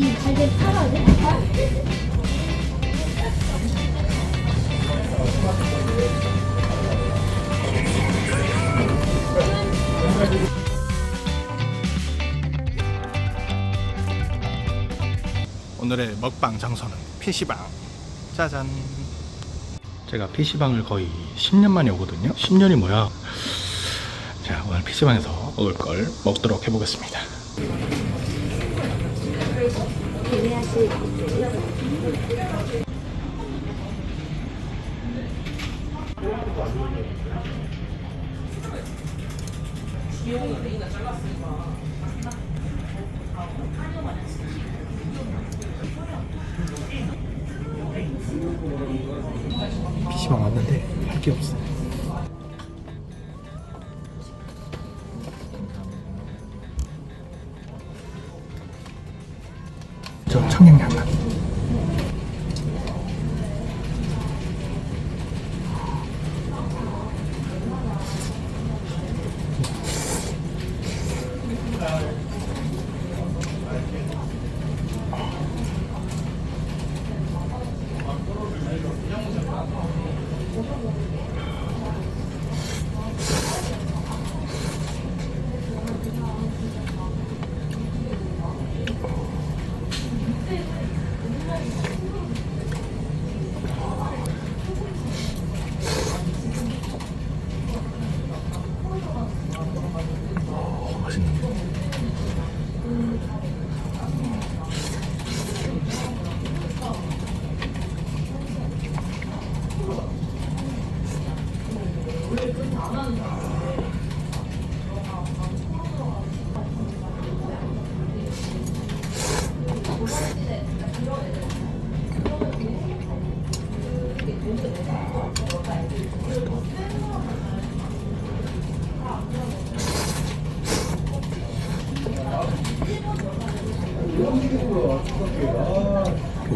팔아야 돼? 오늘의 먹방 장소는 PC방. 짜잔. 제가 PC방을 거의 10년 만에 오거든요. 10년이 뭐야? 자 오늘 PC방에서 먹을 걸 먹도록 해보겠습니다 PC방 왔는데 할 게 없어 청양양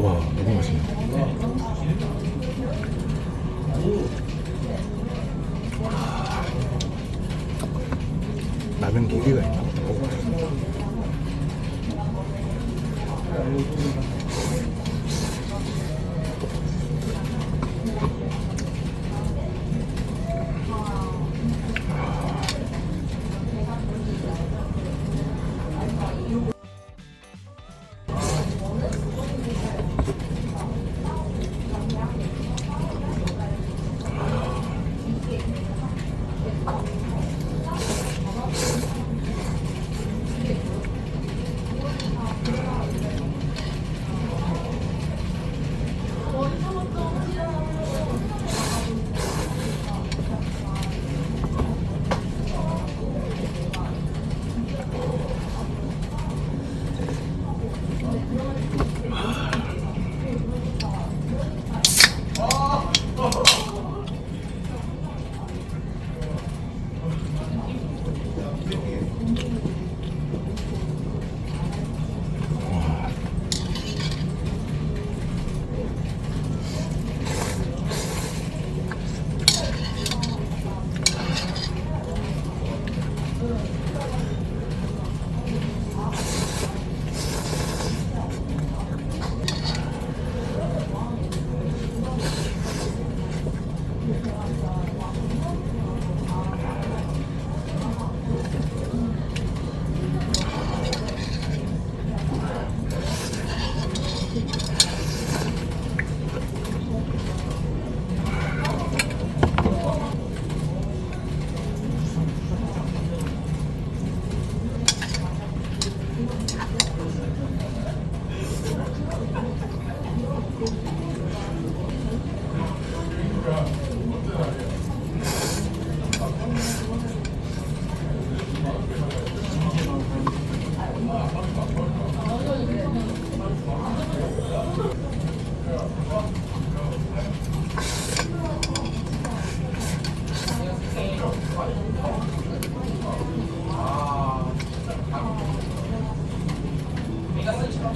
와 너무 맛있네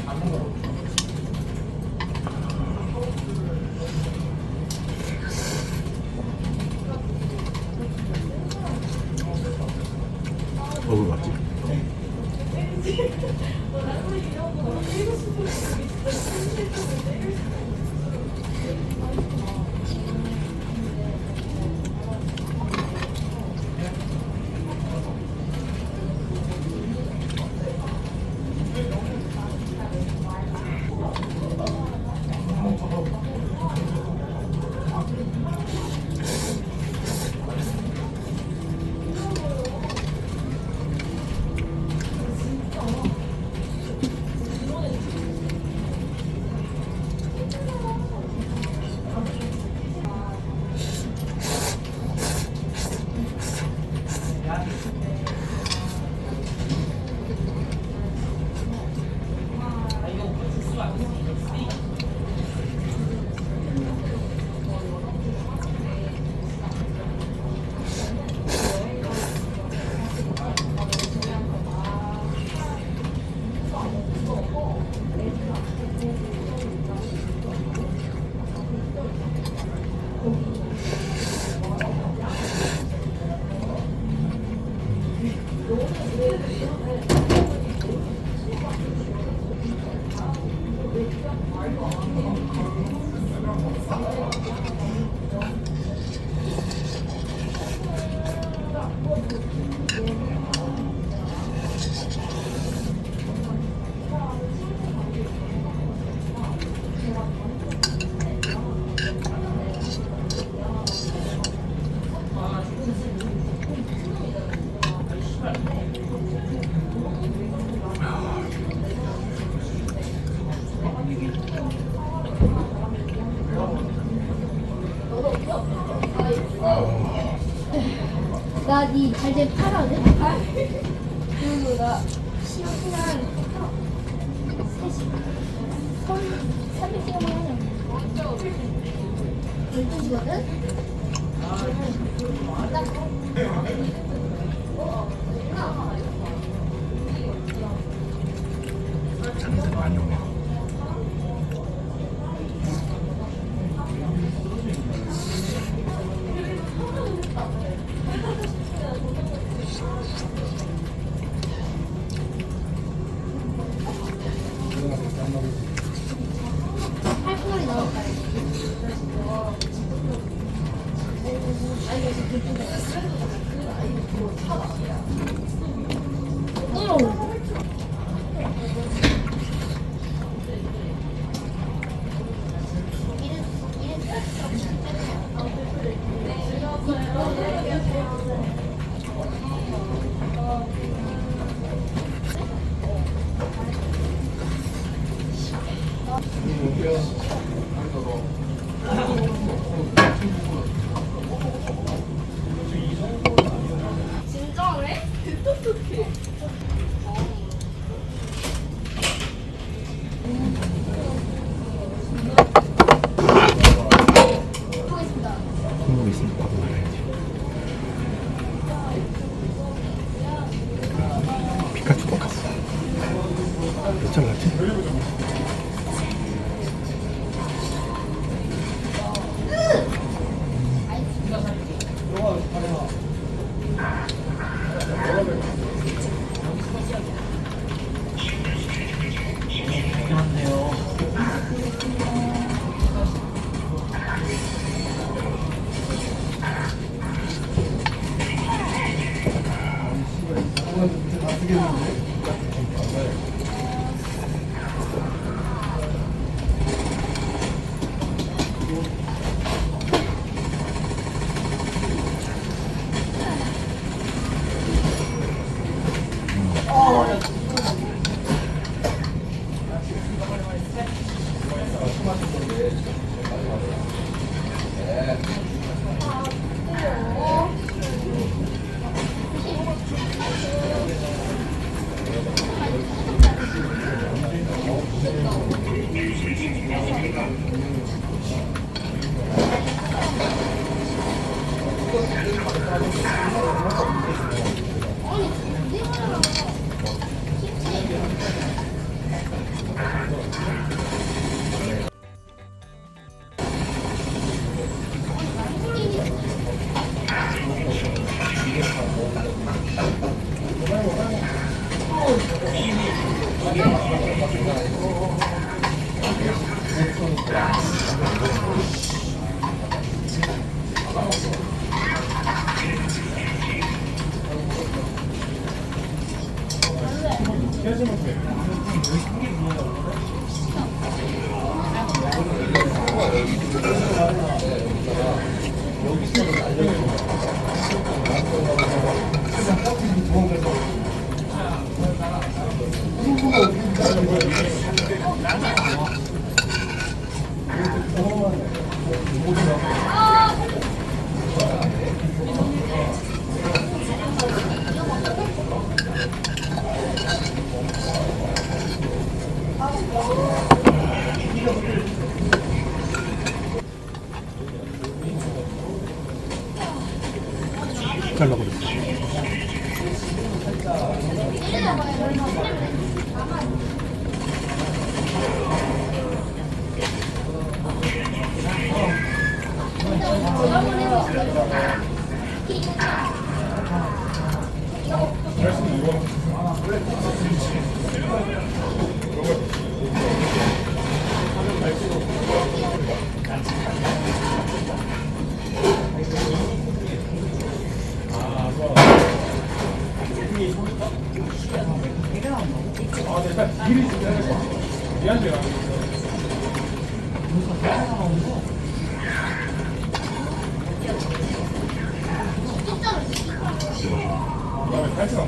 안 먹어. 잘돼 팔아야 돼? 그리고 나 시간 셋시 300시간만 하냐 12시거든? 사이즈가 그 아이 뭐 차가 아니라 잘라 한번 해 이 게 이게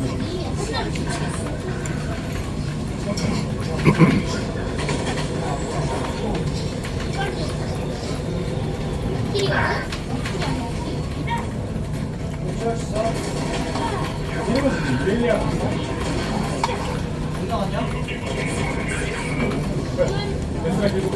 이게 이게 이게